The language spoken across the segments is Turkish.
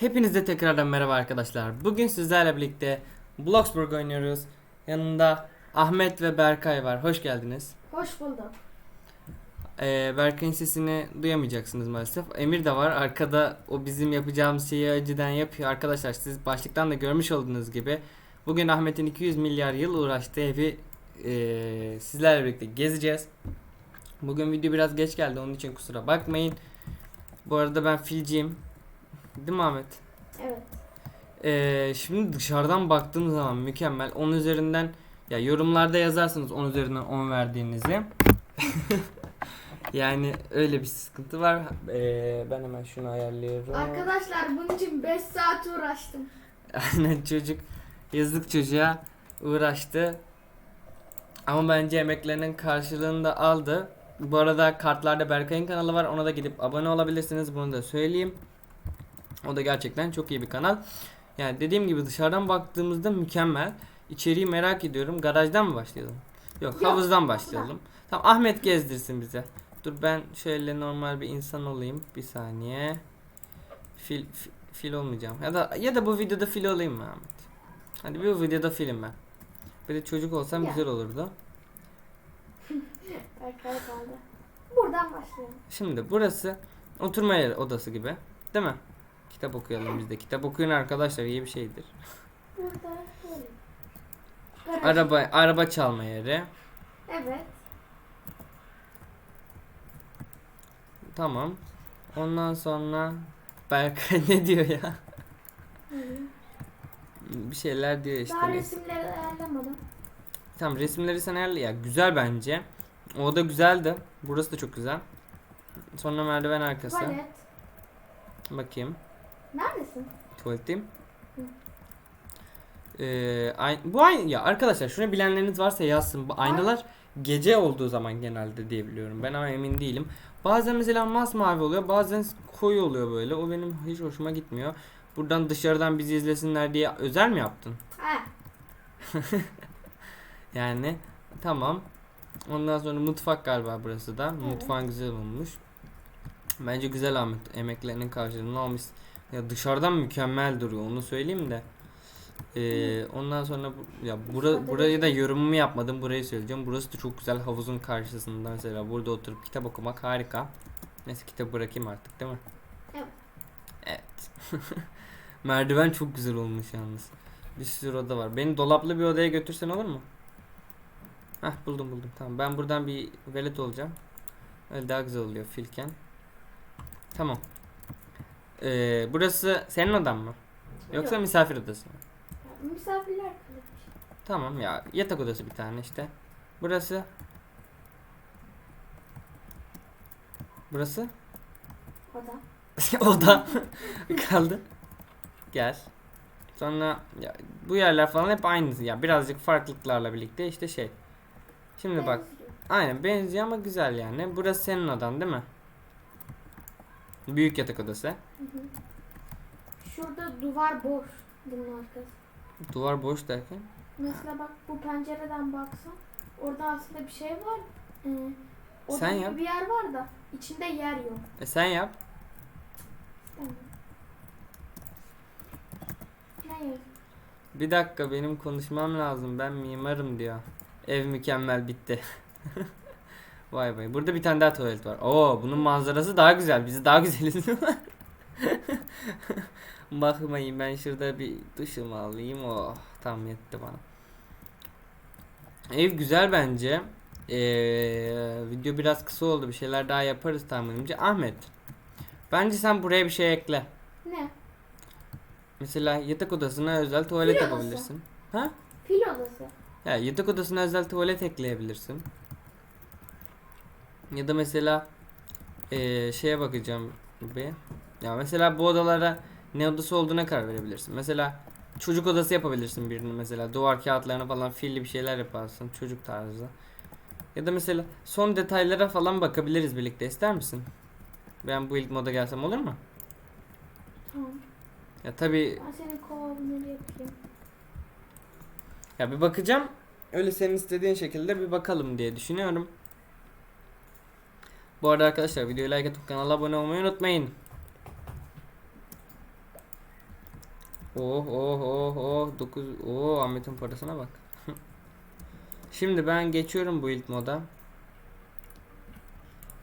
Hepinize tekrardan merhaba arkadaşlar. Bugün sizlerle birlikte Bloxburg oynuyoruz. Yanında Ahmet ve Berkay var. Hoş geldiniz. Hoş bulduk. Ee, Berkay'ın sesini duyamayacaksınız maalesef. Emir de var. Arkada o bizim yapacağımız şeyi önceden yapıyor. Arkadaşlar siz başlıktan da görmüş olduğunuz gibi bugün Ahmet'in 200 milyar yıl uğraştığı evi ee, sizlerle birlikte gezeceğiz. Bugün video biraz geç geldi onun için kusura bakmayın. Bu arada ben filciyim. Değil mi Ahmet? Evet. Ee, şimdi dışarıdan baktığım zaman mükemmel. 10 üzerinden ya yorumlarda yazarsınız 10 üzerinden 10 verdiğinizi. yani öyle bir sıkıntı var. Ee, ben hemen şunu ayarlıyorum. Arkadaşlar bunun için 5 saat uğraştım. Aynen çocuk yazık çocuğa uğraştı. Ama bence emeklerinin karşılığını da aldı. Bu arada kartlarda Berkay'ın kanalı var. Ona da gidip abone olabilirsiniz. Bunu da söyleyeyim. O da gerçekten çok iyi bir kanal. Yani dediğim gibi dışarıdan baktığımızda mükemmel. İçeriği merak ediyorum. Garajdan mı başlayalım? Yok, Yok, havuzdan başlayalım. Tamam Ahmet gezdirsin bize. Dur ben şöyle normal bir insan olayım. Bir saniye. Fil, fi- fil olmayacağım. Ya da ya da bu videoda fil olayım mı Ahmet? Hadi bu videoda filim ben. Bir de çocuk olsam Ya. güzel olurdu. Arkaya kaldı. Buradan başlayalım. Şimdi burası oturma yeri odası gibi. Değil mi? Kitap okuyalım biz de. Kitap okuyun arkadaşlar iyi bir şeydir. Burada böyle. Garaj. Araba araba çalma yeri. Evet. Tamam. Ondan sonra Berkay ne diyor ya? Bir şeyler diyor işte. Daha resimleri ayarlamadım. Tamam resimleri sen ayarla ya. Güzel bence. O da güzeldi. Burası da çok güzel. Sonra merdiven arkası. Tuvalet. Bakayım. Neredesin? Tuvaletteyim. Ee, ay- bu aynı ya arkadaşlar şunu bilenleriniz varsa yazsın. Bu aynalar gece olduğu zaman genelde diye biliyorum. Ben ama emin değilim. Bazen mesela masmavi oluyor, bazen koyu oluyor böyle. O benim hiç hoşuma gitmiyor. Buradan dışarıdan bizi izlesinler diye özel mi yaptın? Ha. Yani tamam. Ondan sonra mutfak galiba burası da. Mutfağın güzel olmuş. Bence güzel Ahmet. Emeklerinin karşılığını almış. Ya dışarıdan mükemmel duruyor onu söyleyeyim de. Ee, ondan sonra bu- ya bura, burayı da yorumumu yapmadım. Burayı söyleyeceğim. Burası da çok güzel havuzun karşısında mesela burada oturup kitap okumak harika. Neyse kitabı bırakayım artık değil mi? Evet. Evet. Merdiven çok güzel olmuş yalnız. Bir sürü oda var. Beni dolaplı bir odaya götürsen olur mu? Hah buldum buldum. Tamam ben buradan bir velet olacağım. Öyle daha güzel oluyor filken. Tamam. Ee, burası senin odan mı? Yoksa Yok. misafir odası mı? Misafirler kalırmış. Tamam ya yatak odası bir tane işte. Burası. Burası. Oda. oda kaldı. Gel. Sonra ya, bu yerler falan hep aynı ya birazcık farklılıklarla birlikte işte şey. Şimdi bak Benziyor. aynen benziyor ama güzel yani. Burası senin odan değil mi? Büyük yatak odası. Hı hı. Şurada duvar boş. Bunun arkası. Duvar boş derken. Mesela bak bu pencereden baksan orada aslında bir şey var. Ee, Sen yap. bir yer var da içinde yer yok. E sen yap. Tamam. Hayır. Bir dakika benim konuşmam lazım. Ben mimarım diyor. Ev mükemmel bitti. vay vay. Burada bir tane daha tuvalet var. Oo bunun manzarası daha güzel. Biz daha güzeliz. Bakmayın ben şurada bir duşumu alayım. Oh tam yetti bana. Ev güzel bence. Ee, video biraz kısa oldu. Bir şeyler daha yaparız tahminimce. Ahmet. Bence sen buraya bir şey ekle. Ne? Mesela yatak odasına özel tuvalet odası. yapabilirsin. Ha? Fil odası. Ya yatak odasına özel tuvalet ekleyebilirsin. Ya da mesela eee, şeye bakacağım bir. Ya mesela bu odalara ne odası olduğuna karar verebilirsin. Mesela çocuk odası yapabilirsin birini mesela. Duvar kağıtlarına falan filli bir şeyler yaparsın. Çocuk tarzı. Ya da mesela son detaylara falan bakabiliriz birlikte. ister misin? Ben bu ilk moda gelsem olur mu? Tamam. Ya tabii Ben senin kovabilleri yapayım. Ya bir bakacağım. Öyle senin istediğin şekilde bir bakalım diye düşünüyorum. Bu arada arkadaşlar videoyu like atıp kanala abone olmayı unutmayın. Oh oh oh oh 9 oh Ahmet'in parasına bak. Şimdi ben geçiyorum bu ilk moda.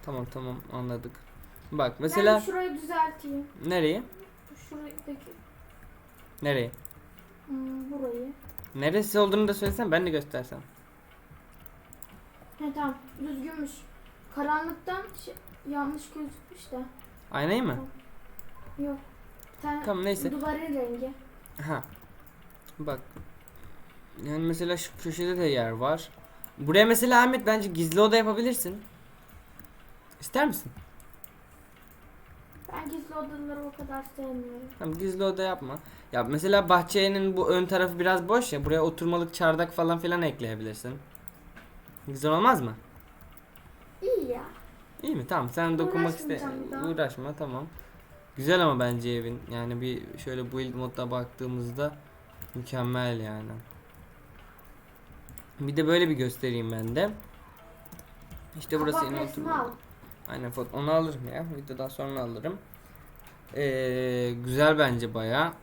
Tamam tamam anladık. Bak mesela Ben şurayı düzelteyim. nereye? Şuradaki Nereye? hmm, burayı. Neresi olduğunu da söylesen ben de göstersem. He tamam düzgünmüş. Karanlıktan şey, yanlış gözükmüş de. Aynayı mı? Yok. Tane Tamam neyse. duvarın rengi. Ha. Bak. Yani mesela şu köşede de yer var. Buraya mesela Ahmet bence gizli oda yapabilirsin. İster misin? Ben gizli odaları o kadar sevmiyorum. Tamam gizli oda yapma. Ya mesela bahçenin bu ön tarafı biraz boş ya. Buraya oturmalık çardak falan filan ekleyebilirsin. Güzel olmaz mı? İyi ya. İyi mi? Tamam sen dokunmak iste Uğraşmayacağım bir daha. uğraşma tamam. Güzel ama bence evin. Yani bir şöyle build modda baktığımızda mükemmel yani. Bir de böyle bir göstereyim ben de. İşte burası resmi oturma. al. Aynen onu alırım ya. Videodan sonra alırım. Ee, güzel bence baya.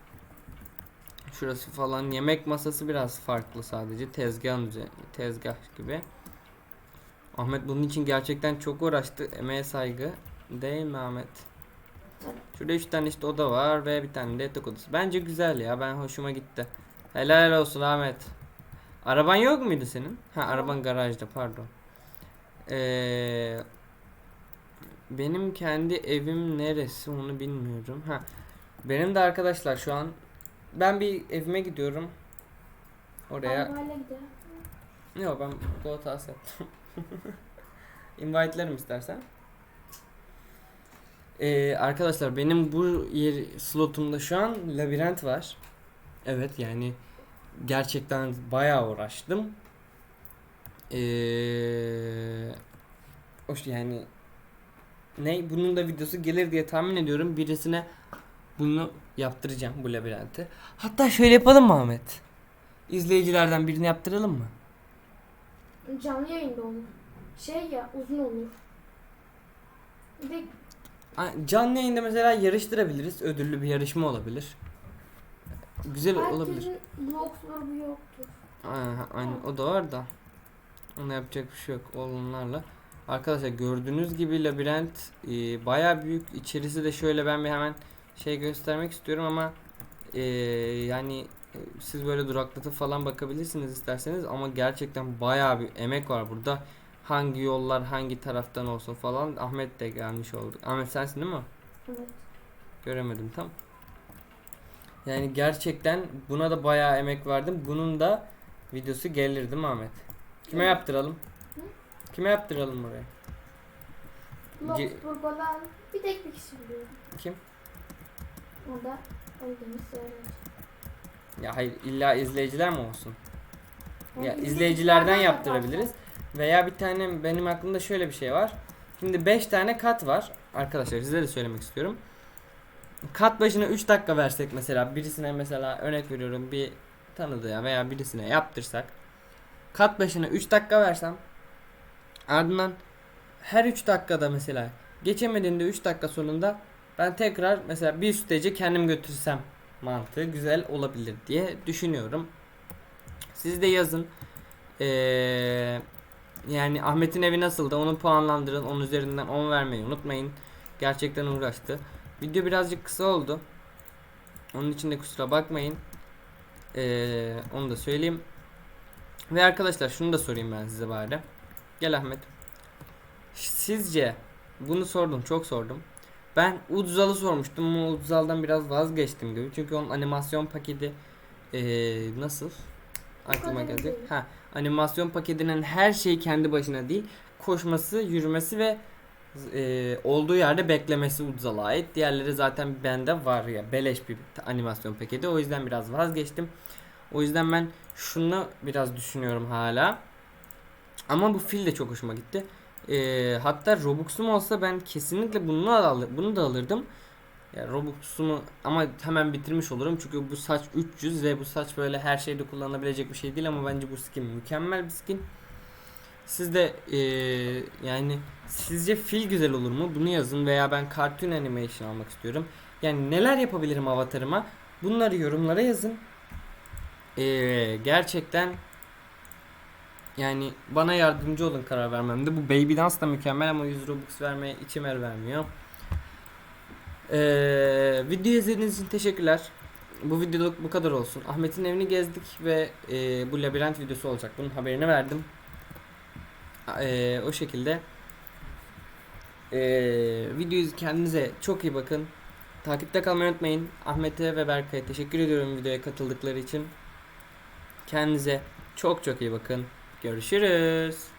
Şurası falan yemek masası biraz farklı sadece tezgah tezgah gibi. Ahmet bunun için gerçekten çok uğraştı. Emeğe saygı. Değil mi Ahmet? Şurada üç tane işte oda var ve bir tane de yatak odası. Bence güzel ya. Ben hoşuma gitti. Helal olsun Ahmet. Araban yok muydu senin? Ha araban garajda pardon. Ee, benim kendi evim neresi onu bilmiyorum. Ha benim de arkadaşlar şu an ben bir evime gidiyorum. Oraya. Yok ben Go Task yaptım. Invite'lerim istersen. Ee, arkadaşlar benim bu yer slotumda şu an labirent var. Evet yani gerçekten bayağı uğraştım. Ee, hoş yani ne bunun da videosu gelir diye tahmin ediyorum. Birisine bunu yaptıracağım bu labirenti. Hatta şöyle yapalım mı Ahmet? İzleyicilerden birini yaptıralım mı? Canlı yayında olur. Şey ya uzun olur. Bir de Canlı yayında mesela yarıştırabiliriz. Ödüllü bir yarışma olabilir. Güzel olabilir. herkesin blokları bu yoktur. Aynen, aynen o da var da. Ona yapacak bir şey yok onlarla. Arkadaşlar gördüğünüz gibi labirent e, baya büyük. İçerisi de şöyle ben bir hemen şey göstermek istiyorum ama e, yani e, siz böyle duraklatıp falan bakabilirsiniz isterseniz ama gerçekten baya bir emek var burada. Hangi yollar hangi taraftan olsun falan. Ahmet de gelmiş oldu. Ahmet sensin değil mi? Evet. Göremedim tam. Yani gerçekten buna da bayağı emek verdim. Bunun da videosu gelir değil mi Ahmet? Kime Evet. yaptıralım? Hı? Kime yaptıralım buraya? Ge- Bloxburg falan bir tek bir kişi biliyorum. Kim? O da Özdemir Sığırmış. Ya hayır illa izleyiciler mi olsun? Yani Ya izleyicilerden yaptırabiliriz. Veya bir tane benim aklımda şöyle bir şey var. Şimdi 5 tane kat var. Arkadaşlar size de söylemek istiyorum. Kat başına 3 dakika versek mesela birisine mesela örnek veriyorum bir tanıdığa veya birisine yaptırsak kat başına 3 dakika versem ardından her 3 dakikada mesela geçemediğinde 3 dakika sonunda ben tekrar mesela bir sürece kendim götürsem mantığı güzel olabilir diye düşünüyorum. Siz de yazın. Ee, yani Ahmet'in evi nasıldı onu puanlandırın. Onun üzerinden 10 vermeyi unutmayın. Gerçekten uğraştı. Video birazcık kısa oldu. Onun için de kusura bakmayın. Ee, onu da söyleyeyim. Ve arkadaşlar şunu da sorayım ben size bari. Gel Ahmet. Sizce bunu sordum çok sordum. Ben Udzal'ı sormuştum ama Udzal'dan biraz vazgeçtim gibi. Çünkü onun animasyon paketi ee, nasıl? Aklıma gelecek. Ha, animasyon paketinin her şeyi kendi başına değil. Koşması, yürümesi ve e, olduğu yerde beklemesi Udzal'a ait. Diğerleri zaten bende var ya beleş bir animasyon paketi. O yüzden biraz vazgeçtim. O yüzden ben şunu biraz düşünüyorum hala. Ama bu fil de çok hoşuma gitti. E, hatta Robux'um olsa ben kesinlikle bunu da alır, bunu da alırdım. Ya Robux'umu ama hemen bitirmiş olurum çünkü bu saç 300 ve bu saç böyle her şeyde kullanılabilecek bir şey değil ama bence bu skin mükemmel bir skin. Siz de eee, yani sizce fil güzel olur mu? Bunu yazın veya ben cartoon animation almak istiyorum. Yani neler yapabilirim avatarıma? Bunları yorumlara yazın. Ee, gerçekten yani bana yardımcı olun karar vermemde. Bu Baby Dance da mükemmel ama 100 Robux vermeye içim el vermiyor. Ee, video izlediğiniz için teşekkürler. Bu videoluk bu kadar olsun. Ahmet'in evini gezdik ve e, bu labirent videosu olacak. Bunun haberini verdim. Ee, o şekilde. Ee, videoyu kendinize çok iyi bakın. Takipte kalmayı unutmayın. Ahmet'e ve Berkay'a teşekkür ediyorum videoya katıldıkları için. Kendinize çok çok iyi bakın. Görüşürüz.